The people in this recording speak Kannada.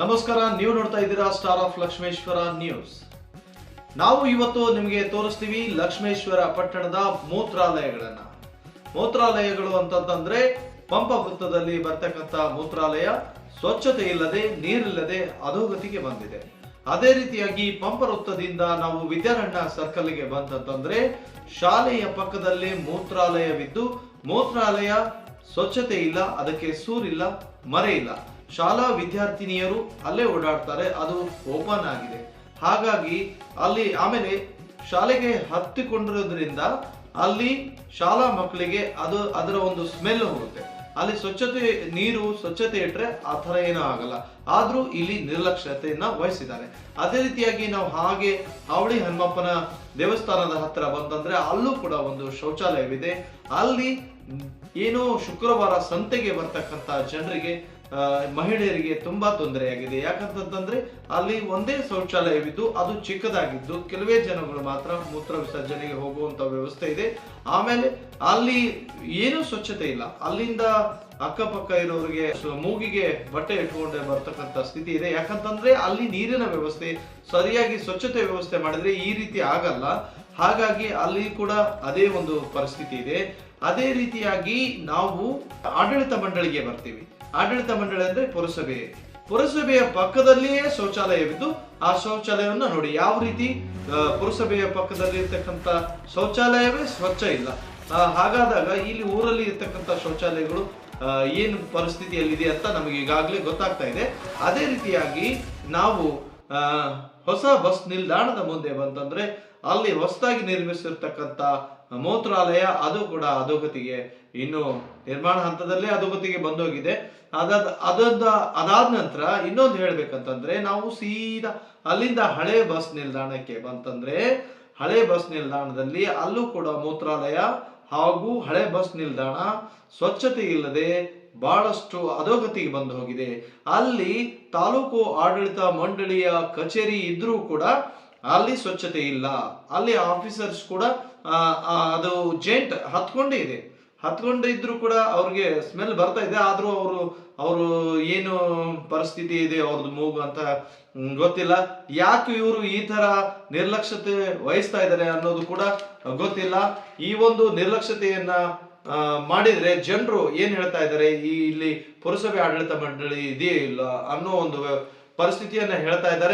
ನಮಸ್ಕಾರ, ನೀವು ನೋಡ್ತಾ ಇದ್ದೀರಾ ಸ್ಟಾರ್ ಆಫ್ ಲಕ್ಷ್ಮೇಶ್ವರ ನ್ಯೂಸ್ ನಾವು ಇವತ್ತು ನಿಮಗೆ ತೋರಿಸ್ತೀವಿ ಲಕ್ಷ್ಮೇಶ್ವರ ಪಟ್ಟಣದ ಮೂತ್ರಾಲಯಗಳನ್ನ. ಮೂತ್ರಾಲಯಗಳು ಅಂತಂತಂದ್ರೆ ಪಂಪ ವೃತ್ತದಲ್ಲಿ ಬರ್ತಕ್ಕಂಥ ಮೂತ್ರಾಲಯ, ಸ್ವಚ್ಛತೆ ಇಲ್ಲದೆ, ನೀರಿಲ್ಲದೆ ಅಧೋಗತಿಗೆ ಬಂದಿದೆ. ಅದೇ ರೀತಿಯಾಗಿ ಪಂಪ ವೃತ್ತದಿಂದ ನಾವು ವಿದ್ಯಾರಣ್ಯ ಸರ್ಕಲ್ಗೆ ಬಂತಂತಂದ್ರೆ ಶಾಲೆಯ ಪಕ್ಕದಲ್ಲಿ ಮೂತ್ರಾಲಯವಿದ್ದು, ಮೂತ್ರಾಲಯ ಸ್ವಚ್ಛತೆ ಇಲ್ಲ, ಅದಕ್ಕೆ ಸೂರಿಲ್ಲ, ಮರೆ ಇಲ್ಲ. ಶಾಲಾ ವಿದ್ಯಾರ್ಥಿನಿಯರು ಅಲ್ಲೇ ಓಡಾಡ್ತಾರೆ, ಅದು ಓಪನ್ ಆಗಿದೆ. ಹಾಗಾಗಿ ಅಲ್ಲಿ ಆಮೇಲೆ ಶಾಲೆಗೆ ಹತ್ತಿಕೊಂಡಿರೋದ್ರಿಂದ ಅಲ್ಲಿ ಶಾಲಾ ಮಕ್ಕಳಿಗೆ ಅದು ಅದರ ಒಂದು ಸ್ಮೆಲ್ ಹೋಗುತ್ತೆ. ಅಲ್ಲಿ ಸ್ವಚ್ಛತೆ, ನೀರು ಸ್ವಚ್ಛತೆ ಇಟ್ಟರೆ ಆ ಥರ ಏನೂ ಆಗಲ್ಲ. ಆದರೂ ಇಲ್ಲಿ ನಿರ್ಲಕ್ಷ್ಯತೆಯನ್ನು ವಹಿಸಿದ್ದಾರೆ. ಅದೇ ರೀತಿಯಾಗಿ ನಾವು ಹಾಗೆ ಹಾವಳಿ ಹನುಮಪ್ಪನ ದೇವಸ್ಥಾನದ ಹತ್ತಿರ ಬಂತಂದ್ರೆ ಅಲ್ಲೂ ಕೂಡ ಒಂದು ಶೌಚಾಲಯವಿದೆ. ಅಲ್ಲಿ ಏನೋ ಶುಕ್ರವಾರ ಸಂತೆಗೆ ಬರ್ತಕ್ಕಂತ ಜನರಿಗೆ ಮಹಿಳೆಯರಿಗೆ ತುಂಬಾ ತೊಂದರೆಯಾಗಿದೆ. ಯಾಕಂತಂದ್ರೆ ಅಲ್ಲಿ ಒಂದೇ ಶೌಚಾಲಯವಿದ್ದು ಅದು ಚಿಕ್ಕದಾಗಿದ್ದು ಕೆಲವೇ ಜನಗಳು ಮಾತ್ರ ಮೂತ್ರ ವಿಸರ್ಜನೆಗೆ ಹೋಗುವಂತ ವ್ಯವಸ್ಥೆ ಇದೆ. ಆಮೇಲೆ ಅಲ್ಲಿ ಏನು ಸ್ವಚ್ಛತೆ ಇಲ್ಲ. ಅಲ್ಲಿಂದ ಅಕ್ಕಪಕ್ಕ ಇರೋರಿಗೆ ಮೂಗಿಗೆ ಬಟ್ಟೆ ಇಟ್ಕೊಂಡೆ ಬರ್ತಕ್ಕಂಥ ಸ್ಥಿತಿ ಇದೆ. ಯಾಕಂತಂದ್ರೆ ಅಲ್ಲಿ ನೀರಿನ ವ್ಯವಸ್ಥೆ, ಸರಿಯಾಗಿ ಸ್ವಚ್ಛತೆ ವ್ಯವಸ್ಥೆ ಮಾಡಿದ್ರೆ ಈ ರೀತಿ ಆಗಲ್ಲ. ಹಾಗಾಗಿ ಅಲ್ಲಿ ಕೂಡ ಅದೇ ಒಂದು ಪರಿಸ್ಥಿತಿ ಇದೆ. ಅದೇ ರೀತಿಯಾಗಿ ನಾವು ಆಡಳಿತ ಮಂಡಳಿಗೆ ಬರ್ತೀವಿ. ಆಡಳಿತ ಮಂಡಳಿ ಅಂದ್ರೆ ಪುರಸಭೆ. ಪುರಸಭೆಯ ಪಕ್ಕದಲ್ಲಿಯೇ ಶೌಚಾಲಯವಿದ್ದು ಆ ಶೌಚಾಲಯವನ್ನು ನೋಡಿ ಯಾವ ರೀತಿ ಪುರಸಭೆಯ ಪಕ್ಕದಲ್ಲಿ ಇರ್ತಕ್ಕಂಥ ಶೌಚಾಲಯವೇ ಸ್ವಚ್ಛ ಇಲ್ಲ. ಹಾಗಾದಾಗ ಇಲ್ಲಿ ಊರಲ್ಲಿ ಇರ್ತಕ್ಕಂಥ ಶೌಚಾಲಯಗಳು ಏನು ಪರಿಸ್ಥಿತಿಯಲ್ಲಿದೆ ಅಂತ ನಮಗೆ ಈಗಾಗಲೇ ಗೊತ್ತಾಗ್ತಾ ಇದೆ. ಅದೇ ರೀತಿಯಾಗಿ ನಾವು ಹೊಸ ಬಸ್ ನಿಲ್ದಾಣದ ಮುಂದೆ ಬಂತಂದ್ರೆ ಅಲ್ಲಿ ಹೊಸದಾಗಿ ನಿರ್ಮಿಸಿರ್ತಕ್ಕಂಥ ಮೂತ್ರಾಲಯ ಅದು ಕೂಡ ಅಧೋಗತಿಗೆ ಇನ್ನು ನಿರ್ಮಾಣ ಹಂತದಲ್ಲೇ ಅಧೋಗತಿಗೆ ಬಂದೋಗಿದೆ. ಅದಾದ ಅದಾದ ಅದಾದ ನಂತರ ಇನ್ನೊಂದು ಹೇಳ್ಬೇಕಂತಂದ್ರೆ ನಾವು ಸೀದಾ ಅಲ್ಲಿಂದ ಹಳೆ ಬಸ್ ನಿಲ್ದಾಣಕ್ಕೆ ಬಂತಂದ್ರೆ, ಹಳೆ ಬಸ್ ನಿಲ್ದಾಣದಲ್ಲಿ ಅಲ್ಲೂ ಕೂಡ ಮೂತ್ರಾಲಯ ಹಾಗೂ ಹಳೆ ಬಸ್ ನಿಲ್ದಾಣ ಸ್ವಚ್ಛತೆ ಇಲ್ಲದೆ ಬಹಳಷ್ಟು ಅಧೋಗತಿಗೆ ಬಂದು ಹೋಗಿದೆ. ಅಲ್ಲಿ ತಾಲೂಕು ಆಡಳಿತ ಮಂಡಳಿಯ ಕಚೇರಿ ಇದ್ರೂ ಕೂಡ ಅಲ್ಲಿ ಸ್ವಚ್ಛತೆ ಇಲ್ಲ. ಅಲ್ಲಿ ಆಫೀಸರ್ಸ್ ಕೂಡ ಅದು ಜೇಂಟ್ ಹತ್ಕೊಂಡೇ ಇದೆ. ಹತ್ಕೊಂಡೇ ಇದ್ರು ಕೂಡ ಅವ್ರಿಗೆ ಸ್ಮೆಲ್ ಬರ್ತಾ ಇದೆ, ಆದ್ರೂ ಅವರು ಅವರು ಏನು ಪರಿಸ್ಥಿತಿ ಇದೆ, ಅವ್ರದ್ದು ಮೂಗು ಅಂತ ಗೊತ್ತಿಲ್ಲ. ಯಾಕೆ ಇವರು ಈ ತರ ನಿರ್ಲಕ್ಷ್ಯತೆ ವಹಿಸ್ತಾ ಇದ್ದಾರೆ ಅನ್ನೋದು ಕೂಡ ಗೊತ್ತಿಲ್ಲ. ಈ ಒಂದು ನಿರ್ಲಕ್ಷ್ಯತೆಯನ್ನ ಮಾಡಿದ್ರೆ ಜನರು ಏನ್ ಹೇಳ್ತಾ ಇದ್ದಾರೆ? ಈ, ಇಲ್ಲಿ ಪುರಸಭೆ ಆಡಳಿತ ಮಂಡಳಿ ಇದೆಯೇ ಇಲ್ಲ ಅನ್ನೋ ಒಂದು ಪರಿಸ್ಥಿತಿಯನ್ನ ಹೇಳ್ತಾ ಇದ್ದಾರೆ.